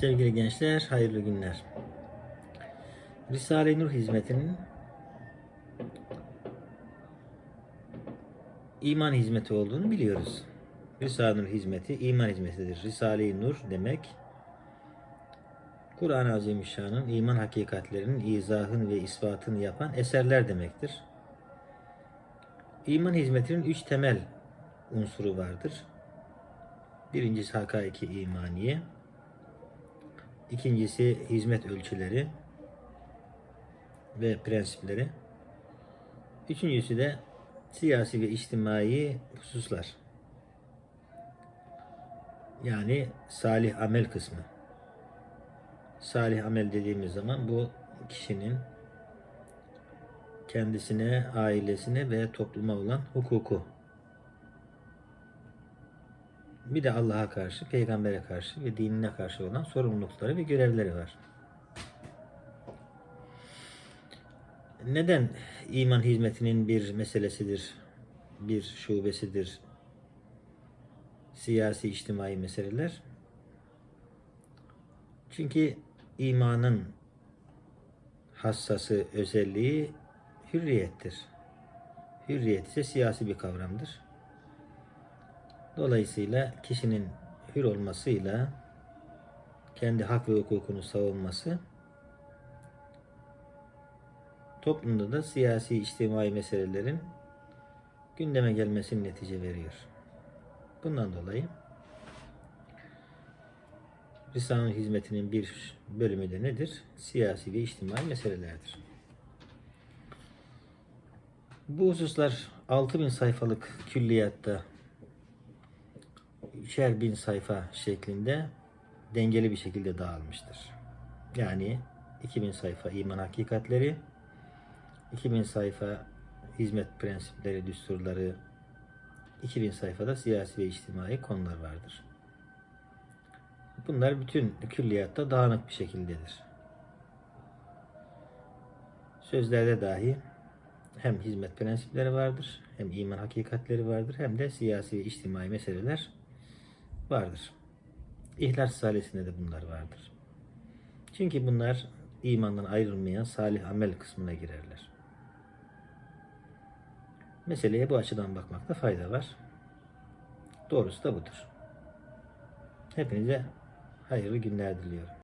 Sevgili gençler, hayırlı günler. Risale-i Nur hizmetinin iman hizmeti olduğunu biliyoruz. Risale-i Nur hizmeti iman hizmetidir. Risale-i Nur demek Kur'an-ı Azimüşşan'ın iman hakikatlerinin izahını ve ispatını yapan eserler demektir. İman hizmetinin üç temel unsuru vardır. Birincisi hakaiki imaniye, İkincisi hizmet ölçüleri ve prensipleri. Üçüncüsü de siyasi ve içtimai hususlar. Yani salih amel kısmı. Salih amel dediğimiz zaman bu kişinin kendisine, ailesine ve topluma olan hukuku. Bir de Allah'a karşı, peygambere karşı ve dinine karşı olan sorumlulukları ve görevleri var. Neden iman hizmetinin bir meselesidir, bir şubesidir siyasi içtimai meseleler? Çünkü imanın hassası özelliği hürriyettir. Hürriyet ise siyasi bir kavramdır. Dolayısıyla kişinin hür olmasıyla kendi hak ve hukukunu savunması toplumda da siyasi içtimai meselelerin gündeme gelmesini netice veriyor. Bundan dolayı Risale-i hizmetinin bir bölümü de nedir? Siyasi ve içtimai meselelerdir. Bu hususlar 6000 sayfalık külliyatta üçer bin sayfa şeklinde dengeli bir şekilde dağılmıştır. Yani 2000 sayfa iman hakikatleri, 2000 sayfa hizmet prensipleri, düsturları, 2000 sayfada siyasi ve içtimai konular vardır. Bunlar bütün külliyatta dağınık bir şekildedir. Sözlerde dahi hem hizmet prensipleri vardır, hem iman hakikatleri vardır, hem de siyasi ve içtimai meseleler vardır. İhlas Risalesi'nde de bunlar vardır. Çünkü bunlar imandan ayrılmayan salih amel kısmına girerler. Meseleye bu açıdan bakmakta fayda var. Doğrusu da budur. Hepinize hayırlı günler diliyorum.